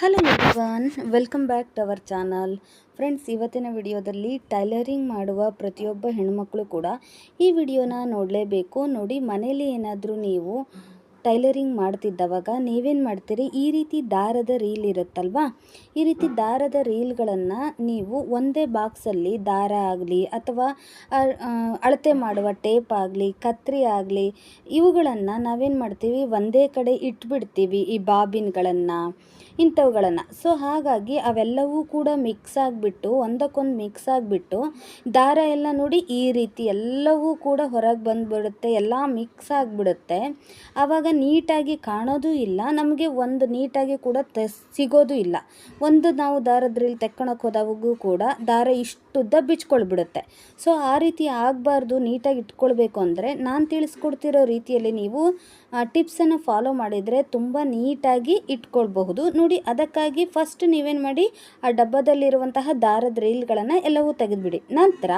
Hello everyone welcome back to our channel friends ಇವತ್ತಿನ ವಿಡಿಯೋದಲ್ಲಿ tailoring ಮಾಡುವ ಪ್ರತಿಯೊಬ್ಬ ಹೆಣ್ಮಕ್ಳು ಕೂಡ ಈ ವಿಡಿಯೋನ ನೋಡಲೇಬೇಕು. ನೋಡಿ ಮನೇಲಿ ಏನಾದರೂ ನೀವು ಟೈಲರಿಂಗ್ ಮಾಡ್ತಿದ್ದವಾಗ ನೀವೇನು ಮಾಡ್ತೀರಿ? ಈ ರೀತಿ ದಾರದ ರೀಲ್ ಇರುತ್ತಲ್ವಾ? ಈ ರೀತಿ ದಾರದ ರೀಲ್ಗಳನ್ನು ನೀವು ಒಂದೇ ಬಾಕ್ಸಲ್ಲಿ ದಾರ ಆಗಲಿ ಅಥವಾ ಅಳತೆ ಮಾಡುವ ಟೇಪ್ ಆಗಲಿ, ಕತ್ರಿ ಆಗಲಿ, ಇವುಗಳನ್ನು ನಾವೇನು ಮಾಡ್ತೀವಿ? ಒಂದೇ ಕಡೆ ಇಟ್ಬಿಡ್ತೀವಿ ಈ ಬಾಬಿನ್ಗಳನ್ನು. ಇಂಥವುಗಳನ್ನು. ಸೊ ಹಾಗಾಗಿ ಅವೆಲ್ಲವೂ ಕೂಡ ಮಿಕ್ಸ್ ಆಗಿಬಿಟ್ಟು, ಒಂದಕ್ಕೊಂದು ಮಿಕ್ಸ್ ಆಗಿಬಿಟ್ಟು, ದಾರ ಎಲ್ಲ ನೋಡಿ ಈ ರೀತಿ ಎಲ್ಲವೂ ಕೂಡ ಹೊರಗೆ ಬಂದುಬಿಡುತ್ತೆ, ಎಲ್ಲ ಮಿಕ್ಸ್ ಆಗಿಬಿಡುತ್ತೆ. ಆವಾಗ ನೀಟಾಗಿ ಕಾಣೋದು ಇಲ್ಲ, ನಮಗೆ ಒಂದು ನೀಟಾಗಿ ಕೂಡ ಸಿಗೋದು ಇಲ್ಲ. ಒಂದು ನಾವು ದಾರದ್ರಲ್ಲಿ ತೆಕ್ಕೊಳಕ್ಕೆ ಹೋದಾಗೂ ಕೂಡ ದಾರ ಇಷ್ಟುದ್ದ ಬಿಚ್ಕೊಳ್ಬಿಡುತ್ತೆ ಸೊ ಆ ರೀತಿ ಆಗಬಾರ್ದು, ನೀಟಾಗಿ ಇಟ್ಕೊಳ್ಬೇಕು ಅಂದರೆ ನಾನು ತಿಳಿಸ್ಕೊಡ್ತಿರೋ ರೀತಿಯಲ್ಲಿ ನೀವು ಟಿಪ್ಸನ್ನು ಫಾಲೋ ಮಾಡಿದರೆ ತುಂಬ ನೀಟಾಗಿ ಇಟ್ಕೊಳ್ಬಹುದು. ನೋಡಿ ಅದಕ್ಕಾಗಿ ಫಸ್ಟ್ ನೀವೇನು ಮಾಡಿ, ಆ ಡಬ್ಬದಲ್ಲಿರುವಂತಹ ದಾರದ ರೀಲ್ಗಳನ್ನು ಎಲ್ಲವೂ ತೆಗೆದುಬಿಡಿ. ನಂತರ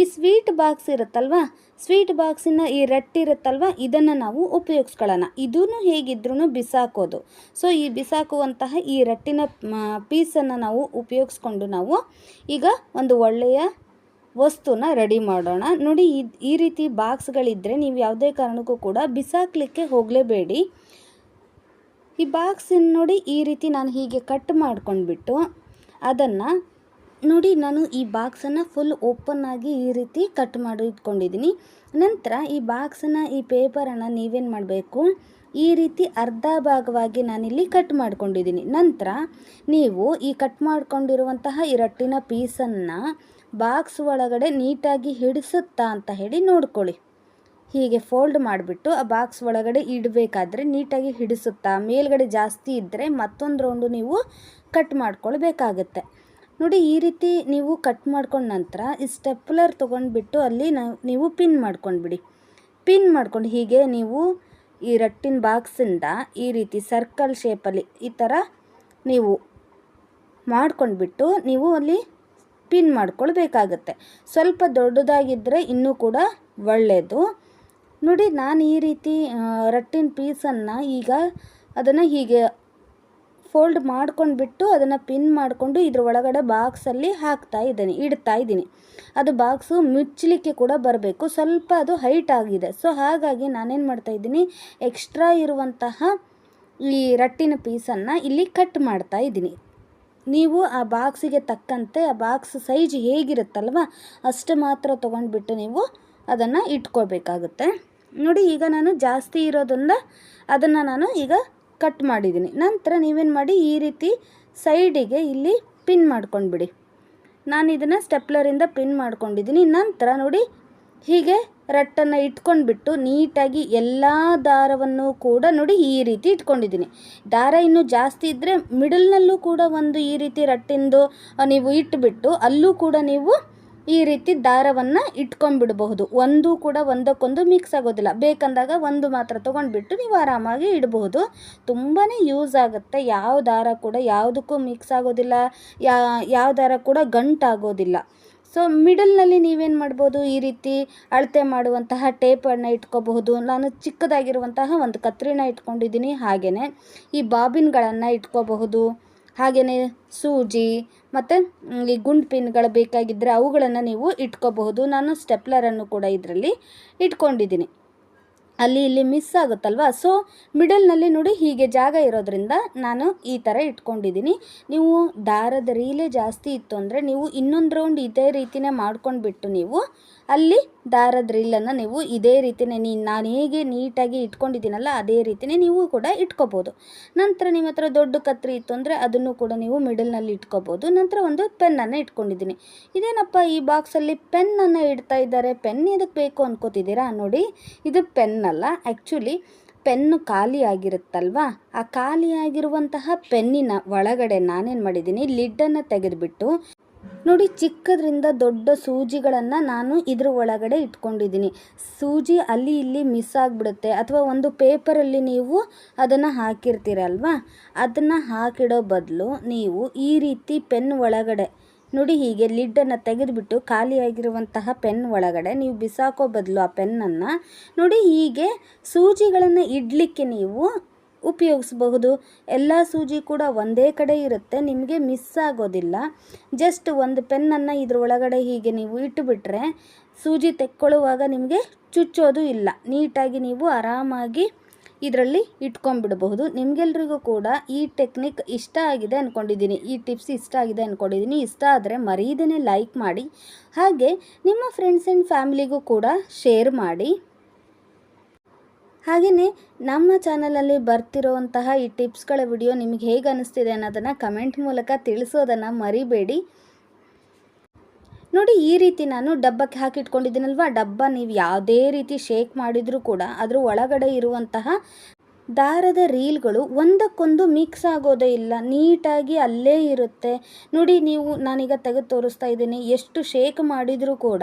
ಈ ಸ್ವೀಟ್ ಬಾಕ್ಸ್ ಇರುತ್ತಲ್ವಾ ಸ್ವೀಟ್ ಬಾಕ್ಸಿನ ಈ ರಟ್ಟಿರುತ್ತಲ್ವ ಇದನ್ನು ನಾವು ಉಪಯೋಗಿಸ್ಕೊಳ್ಳೋಣ. ಇದೂ ಹೇಗಿದ್ರೂ ಬಿಸಾಕೋದು. ಸೊ ಈ ಬಿಸಾಕುವಂತಹ ಈ ರಟ್ಟಿನ ಪೀಸನ್ನು ನಾವು ಉಪಯೋಗಿಸ್ಕೊಂಡು ನಾವು ಈಗ ಒಂದು ಒಳ್ಳೆಯ ವಸ್ತುನ ರೆಡಿ ಮಾಡೋಣ. ನೋಡಿ ಈ ರೀತಿ ಬಾಕ್ಸ್ಗಳಿದ್ದರೆ ನೀವು ಯಾವುದೇ ಕಾರಣಕ್ಕೂ ಕೂಡ ಬಿಸಾಕಲಿಕ್ಕೆ ಹೋಗಲೇಬೇಡಿ. ಈ ಬಾಕ್ಸಿನ ನೋಡಿ ಈ ರೀತಿ ನಾನು ಹೀಗೆ ಕಟ್ ಮಾಡ್ಕೊಂಡ್ಬಿಟ್ಟು ಅದನ್ನು ನೋಡಿ ನಾನು ಈ ಬಾಕ್ಸನ್ನು ಫುಲ್ ಓಪನ್ ಆಗಿ ಈ ರೀತಿ ಕಟ್ ಮಾಡಿ ಇಟ್ಕೊಂಡಿದ್ದೀನಿ. ನಂತರ ಈ ಬಾಕ್ಸನ್ನು, ಈ ಪೇಪರನ್ನು ನೀವೇನು ಮಾಡಬೇಕು? ಈ ರೀತಿ ಅರ್ಧ ಭಾಗವಾಗಿ ನಾನಿಲ್ಲಿ ಕಟ್ ಮಾಡ್ಕೊಂಡಿದ್ದೀನಿ. ನಂತರ ನೀವು ಈ ಕಟ್ ಮಾಡ್ಕೊಂಡಿರುವಂತಹ ಈ ರಟ್ಟಿನ ಪೀಸನ್ನು ಬಾಕ್ಸ್ ಒಳಗಡೆ ನೀಟಾಗಿ ಹಿಡಿಸುತ್ತಾ ಅಂತ ಹೇಳಿ ನೋಡ್ಕೊಳ್ಳಿ. ಹೀಗೆ ಫೋಲ್ಡ್ ಮಾಡಿಬಿಟ್ಟು ಆ ಬಾಕ್ಸ್ ಒಳಗಡೆ ಇಡಬೇಕಾದ್ರೆ ನೀಟಾಗಿ ಹಿಡಿಸುತ್ತಾ, ಮೇಲ್ಗಡೆ ಜಾಸ್ತಿ ಇದ್ದರೆ ಮತ್ತೊಂದು ರೌಂಡು ನೀವು ಕಟ್ ಮಾಡ್ಕೊಳ್ಬೇಕಾಗತ್ತೆ. ನೋಡಿ, ಈ ರೀತಿ ನೀವು ಕಟ್ ಮಾಡ್ಕೊಂಡ ನಂತರ ಈ ಸ್ಟೆಪ್ಲರ್ ತೊಗೊಂಡ್ಬಿಟ್ಟು ಅಲ್ಲಿ ನಾವು ಪಿನ್ ಮಾಡ್ಕೊಂಡ್ಬಿಡಿ. ಪಿನ್ ಮಾಡ್ಕೊಂಡು ಹೀಗೆ ನೀವು ಈ ರಟ್ಟಿನ ಬಾಕ್ಸಿಂದ ಈ ರೀತಿ ಸರ್ಕಲ್ ಶೇಪಲ್ಲಿ ಈ ಥರ ನೀವು ಮಾಡ್ಕೊಂಡ್ಬಿಟ್ಟು ನೀವು ಅಲ್ಲಿ ಪಿನ್ ಮಾಡ್ಕೊಳ್ಬೇಕಾಗತ್ತೆ. ಸ್ವಲ್ಪ ದೊಡ್ಡದಾಗಿದ್ದರೆ ಇನ್ನೂ ಕೂಡ ಒಳ್ಳೆಯದು ನೋಡಿ, ನಾನು ಈ ರೀತಿ ರಟ್ಟಿನ ಪೀಸನ್ನು ಈಗ ಅದನ್ನು ಹೀಗೆ ಫೋಲ್ಡ್ ಮಾಡ್ಕೊಂಡ್ಬಿಟ್ಟು ಅದನ್ನು ಪಿನ್ ಮಾಡಿಕೊಂಡು ಇದ್ರ ಒಳಗಡೆ ಬಾಕ್ಸಲ್ಲಿ ಹಾಕ್ತಾ ಇದ್ದೀನಿ, ಇಡ್ತಾ ಇದ್ದೀನಿ. ಅದು ಬಾಕ್ಸು ಮುಚ್ಚಲಿಕ್ಕೆ ಕೂಡ ಬರಬೇಕು, ಸ್ವಲ್ಪ ಅದು ಹೈಟ್ ಆಗಿದೆ. ಸೊ, ಹಾಗಾಗಿ ನಾನೇನು ಮಾಡ್ತಾ ಇದ್ದೀನಿ, ಎಕ್ಸ್ಟ್ರಾ ಇರುವಂತಹ ಈ ರಟ್ಟಿನ ಪೀಸನ್ನು ಇಲ್ಲಿ ಕಟ್ ಮಾಡ್ತಾ ಇದ್ದೀನಿ. ನೀವು ಆ ಬಾಕ್ಸಿಗೆ ತಕ್ಕಂತೆ, ಆ ಬಾಕ್ಸ್ ಸೈಜ್ ಹೇಗಿರುತ್ತಲ್ವ, ಅಷ್ಟು ಮಾತ್ರ ತೊಗೊಂಡ್ಬಿಟ್ಟು ನೀವು ಅದನ್ನು ಇಟ್ಕೋಬೇಕಾಗುತ್ತೆ. ನೋಡಿ, ಈಗ ನಾನು ಜಾಸ್ತಿ ಇರೋದ್ರಿಂದ ಅದನ್ನು ನಾನು ಈಗ ಕಟ್ ಮಾಡಿದ್ದೀನಿ. ನಂತರ ನೀವೇನು ಮಾಡಿ, ಈ ರೀತಿ ಸೈಡಿಗೆ ಇಲ್ಲಿ ಪಿನ್ ಮಾಡ್ಕೊಂಡ್ಬಿಡಿ. ನಾನು ಇದನ್ನು ಸ್ಟೆಪ್ಲರಿಂದ ಪಿನ್ ಮಾಡ್ಕೊಂಡಿದ್ದೀನಿ. ನಂತರ ನೋಡಿ, ಹೀಗೆ ರಟ್ಟನ್ನು ಇಟ್ಕೊಂಡ್ಬಿಟ್ಟು ನೀಟಾಗಿ ಎಲ್ಲ ದಾರವನ್ನು ಕೂಡ ನೋಡಿ ಈ ರೀತಿ ಇಟ್ಕೊಂಡಿದ್ದೀನಿ. ದಾರ ಇನ್ನೂ ಜಾಸ್ತಿ ಇದ್ದರೆ ಮಿಡಲ್ನಲ್ಲೂ ಕೂಡ ಒಂದು ಈ ರೀತಿ ರಟ್ಟಿಂದು ನೀವು ಇಟ್ಬಿಟ್ಟು, ಅಲ್ಲೂ ಕೂಡ ನೀವು ಈ ರೀತಿ ದಾರವನ್ನು ಇಟ್ಕೊಂಡ್ಬಿಡಬಹುದು. ಒಂದು ಕೂಡ ಒಂದಕ್ಕೊಂದು ಮಿಕ್ಸ್ ಆಗೋದಿಲ್ಲ. ಬೇಕಂದಾಗ ಒಂದು ಮಾತ್ರ ತೊಗೊಂಡ್ಬಿಟ್ಟು ನೀವು ಆರಾಮಾಗಿ ಇಡಬಹುದು. ತುಂಬಾ ಯೂಸ್ ಆಗುತ್ತೆ. ಯಾವ ದಾರ ಕೂಡ ಯಾವುದಕ್ಕೂ ಮಿಕ್ಸ್ ಆಗೋದಿಲ್ಲ. ಯಾವ ದಾರ ಕೂಡ ಗಂಟಾಗೋದಿಲ್ಲ ಸೊ ಮಿಡಲ್ನಲ್ಲಿ ನೀವೇನು ಮಾಡ್ಬೋದು ಈ ರೀತಿ ಅಳತೆ ಮಾಡುವಂತಹ ಟೇಪನ್ನು ಇಟ್ಕೋಬಹುದು. ನಾನು ಚಿಕ್ಕದಾಗಿರುವಂತಹ ಒಂದು ಕತ್ರಿನ ಇಟ್ಕೊಂಡಿದ್ದೀನಿ. ಹಾಗೆಯೇ ಈ ಬಾಬಿನ್ಗಳನ್ನು ಇಟ್ಕೋಬಹುದು. ಹಾಗೆಯೇ ಸೂಜಿ ಮತ್ತು ಈ ಗುಂಡು ಪಿನ್ಗಳು ಬೇಕಾಗಿದ್ದರೆ ಅವುಗಳನ್ನು ನೀವು ಇಟ್ಕೋಬಹುದು. ನಾನು ಸ್ಟೆಪ್ಲರನ್ನು ಕೂಡ ಇದರಲ್ಲಿ ಇಟ್ಕೊಂಡಿದ್ದೀನಿ. ಅಲ್ಲಿ ಇಲ್ಲಿ ಮಿಸ್ ಆಗುತ್ತಲ್ವಾ? ಸೊ ಮಿಡಲ್ನಲ್ಲಿ ನೋಡಿ ಹೀಗೆ ಜಾಗ ಇರೋದ್ರಿಂದ ನಾನು ಈ ಥರ ಇಟ್ಕೊಂಡಿದ್ದೀನಿ. ನೀವು ದಾರದ ರೀಲೇ ಜಾಸ್ತಿ ಇತ್ತು ಅಂದರೆ ನೀವು ಇನ್ನೊಂದು ರೌಂಡ್ ಇದೇ ರೀತಿನೇ ಮಾಡ್ಕೊಂಡ್ಬಿಟ್ಟು ನೀವು ಅಲ್ಲಿ ದಾರದ ರೀಲನ್ನು ನೀವು ಇದೇ ರೀತಿಯೇ ನೀ, ನಾನು ಹೇಗೆ ನೀಟಾಗಿ ಇಟ್ಕೊಂಡಿದ್ದೀನಲ್ಲ ಅದೇ ರೀತಿಯೇ ನೀವು ಕೂಡ ಇಟ್ಕೋಬೋದು. ನಂತರ ನಿಮ್ಮ ಹತ್ರ ದೊಡ್ಡ ಕತ್ರಿ ಇತ್ತು ಅಂದರೆ ಅದನ್ನು ಕೂಡ ನೀವು ಮಿಡಲ್ನಲ್ಲಿ ಇಟ್ಕೋಬೋದು. ನಂತರ ಒಂದು ಪೆನ್ನನ್ನು ಇಟ್ಕೊಂಡಿದ್ದೀನಿ. ಇದೇನಪ್ಪ ಈ ಬಾಕ್ಸಲ್ಲಿ ಪೆನ್ನನ್ನು ಇಡ್ತಾ ಇದ್ದಾರೆ? ಪೆನ್ ಇದಕ್ಕೆ ಬೇಕು ಅನ್ಕೋತಿದ್ದೀರಾ? ನೋಡಿ, ಇದು ಪೆನ್ನಲ್ಲ. ಆ್ಯಕ್ಚುಲಿ ಪೆನ್ನು ಖಾಲಿ ಆಗಿರುತ್ತಲ್ವಾ? ಆ ಖಾಲಿಯಾಗಿರುವಂತಹ ಪೆನ್ನಿನ ಒಳಗಡೆ ನಾನೇನು ಮಾಡಿದ್ದೀನಿ? ಲಿಡ್ಡನ್ನು ತೆಗೆದುಬಿಟ್ಟು ನೋಡಿ, ಚಿಕ್ಕದ್ರಿಂದ ದೊಡ್ಡ ಸೂಜಿಗಳನ್ನು ನಾನು ಇದ್ರ ಒಳಗಡೆ ಇಟ್ಕೊಂಡಿದ್ದೀನಿ. ಸೂಜಿ ಅಲ್ಲಿ ಇಲ್ಲಿ ಮಿಸ್ ಆಗಿಬಿಡುತ್ತೆ. ಅಥವಾ ಒಂದು ಪೇಪರಲ್ಲಿ ನೀವು ಅದನ್ನು ಹಾಕಿರ್ತೀರಲ್ವಾ ಅದನ್ನು ಹಾಕಿಡೋ ಬದಲು ನೀವು ಈ ರೀತಿ ಪೆನ್ ಒಳಗಡೆ, ನೋಡಿ ಹೀಗೆ ಲಿಡ್ಡನ್ನು ತೆಗೆದುಬಿಟ್ಟು ಖಾಲಿಯಾಗಿರುವಂತಹ ಪೆನ್ ಒಳಗಡೆ ನೀವು ಬಿಸಾಕೋ ಬದಲು ಆ ಪೆನ್ನನ್ನು, ನೋಡಿ ಹೀಗೆ ಸೂಜಿಗಳನ್ನು ಇಡಲಿಕ್ಕೆ ನೀವು ಉಪಯೋಗಿಸಬಹುದು. ಎಲ್ಲ ಸೂಜಿ ಕೂಡ ಒಂದೇ ಕಡೆ ಇರುತ್ತೆ, ನಿಮಗೆ ಮಿಸ್ ಆಗೋದಿಲ್ಲ. ಜಸ್ಟ್ ಒಂದು ಪೆನ್ನನ್ನು ಇದ್ರ ಒಳಗಡೆ ಹೀಗೆ ನೀವು ಇಟ್ಟುಬಿಟ್ರೆ ಸೂಜಿ ತೆಕ್ಕೊಳ್ಳುವಾಗ ನಿಮಗೆ ಚುಚ್ಚೋದು ಇಲ್ಲ. ನೀಟಾಗಿ ನೀವು ಆರಾಮಾಗಿ ಇದರಲ್ಲಿ ಇಟ್ಕೊಂಡ್ಬಿಡಬಹುದು. ನಿಮಗೆಲ್ರಿಗೂ ಕೂಡ ಈ ಟೆಕ್ನಿಕ್ ಇಷ್ಟ ಆಗಿದೆ ಅಂದ್ಕೊಂಡಿದ್ದೀನಿ ಈ ಟಿಪ್ಸ್ ಇಷ್ಟ ಆಗಿದೆ ಅಂದ್ಕೊಂಡಿದ್ದೀನಿ ಇಷ್ಟ ಆದರೆ ಮರೀದೇ ಲೈಕ್ ಮಾಡಿ. ಹಾಗೆ ನಿಮ್ಮ ಫ್ರೆಂಡ್ಸ್ ಆ್ಯಂಡ್ ಫ್ಯಾಮಿಲಿಗೂ ಕೂಡ ಶೇರ್ ಮಾಡಿ. ಹಾಗೆಯೇ ನಮ್ಮ ಚಾನಲಲ್ಲಿ ಬರ್ತಿರೋವಂತಹ ಈ ಟಿಪ್ಸ್ಗಳ ವಿಡಿಯೋ ನಿಮಗೆ ಹೇಗೆ ಅನ್ನಿಸ್ತಿದೆ ಅನ್ನೋದನ್ನು ಕಮೆಂಟ್ ಮೂಲಕ ತಿಳಿಸೋದನ್ನು ಮರಿಬೇಡಿ. ನೋಡಿ, ಈ ರೀತಿ ನಾನು ಡಬ್ಬಕ್ಕೆ ಹಾಕಿಟ್ಕೊಂಡಿದ್ದೀನಲ್ವ? ಡಬ್ಬ ನೀವು ಯಾವುದೇ ರೀತಿ ಶೇಕ್ ಮಾಡಿದರೂ ಕೂಡ ಅದರ ಒಳಗಡೆ ಇರುವಂತಹ ದಾರದ ರೀಲ್ಗಳು ಒಂದಕ್ಕೊಂದು ಮಿಕ್ಸ್ ಆಗೋದೇ ಇಲ್ಲ. ನೀಟಾಗಿ ಅಲ್ಲೇ ಇರುತ್ತೆ. ನೋಡಿ, ನೀವು ನಾನೀಗ ತೆಗೆದು ತೋರಿಸ್ತಾ ಇದ್ದೀನಿ. ಎಷ್ಟು ಶೇಕ್ ಮಾಡಿದರೂ ಕೂಡ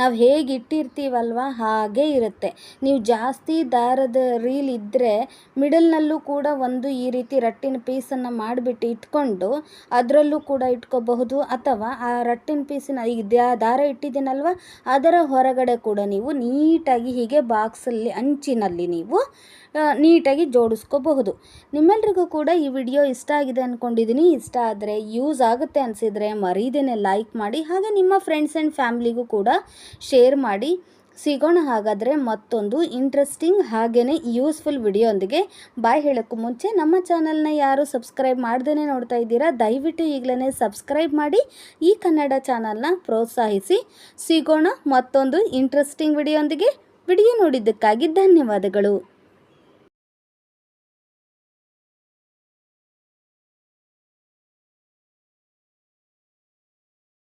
ನಾವು ಹೇಗೆ ಇಟ್ಟಿರ್ತೀವಲ್ವ, ಹಾಗೆ ಇರುತ್ತೆ. ನೀವು ಜಾಸ್ತಿ ದಾರದ ರೀಲ್ ಇದ್ದರೆ ಮಿಡಲ್ನಲ್ಲೂ ಕೂಡ ಒಂದು ಈ ರೀತಿ ರಟ್ಟಿನ ಪೀಸನ್ನು ಮಾಡಿಬಿಟ್ಟು ಇಟ್ಕೊಂಡು ಅದರಲ್ಲೂ ಕೂಡ ಇಟ್ಕೋಬಹುದು. ಅಥವಾ ಆ ರಟ್ಟಿನ ಪೀಸಿನ ಈಗ ದಾರ ಇಟ್ಟಿದ್ದೀನಲ್ವ, ಅದರ ಹೊರಗಡೆ ಕೂಡ ನೀವು ನೀಟಾಗಿ ಹೀಗೆ ಬಾಕ್ಸಲ್ಲಿ ಅಂಚಿನಲ್ಲಿ ನೀವು ನೀಟಾಗಿ ಜೋಡಿಸ್ಕೋಬಹುದು. ನಿಮ್ಮೆಲ್ರಿಗೂ ಕೂಡ ಈ ವಿಡಿಯೋ ಇಷ್ಟ ಆಗಿದೆ ಅಂದ್ಕೊಂಡಿದ್ದೀನಿ ಇಷ್ಟ ಆದರೆ ಯೂಸ್ ಆಗುತ್ತೆ ಅನಿಸಿದರೆ ಮರೀದೇನೆ ಲೈಕ್ ಮಾಡಿ, ಹಾಗೆ ನಿಮ್ಮ ಫ್ರೆಂಡ್ಸ್ ಆ್ಯಂಡ್ ಫ್ಯಾಮ್ಲಿಗೂ ಕೂಡ ಶೇರ್ ಮಾಡಿ. ಸಿಗೋಣ ಹಾಗಾದರೆ ಮತ್ತೊಂದು ಇಂಟ್ರೆಸ್ಟಿಂಗ್ ಹಾಗೆಯೇ ಯೂಸ್ಫುಲ್ ವಿಡಿಯೋಂದಿಗೆ ಬಾಯ್ ಹೇಳೋಕ್ಕೂ ಮುಂಚೆ ನಮ್ಮ ಚಾನಲ್ನ ಯಾರು ಸಬ್ಸ್ಕ್ರೈಬ್ ಮಾಡ್ದೇ ನೋಡ್ತಾ ಇದ್ದೀರಾ, ದಯವಿಟ್ಟು ಈಗಲೇ ಸಬ್ಸ್ಕ್ರೈಬ್ ಮಾಡಿ, ಈ ಕನ್ನಡ ಚಾನಲ್ನ ಪ್ರೋತ್ಸಾಹಿಸಿ. ಸಿಗೋಣ ಮತ್ತೊಂದು ಇಂಟ್ರೆಸ್ಟಿಂಗ್ ವಿಡಿಯೋಂದಿಗೆ ವಿಡಿಯೋ ನೋಡಿದ್ದಕ್ಕಾಗಿ ಧನ್ಯವಾದಗಳು.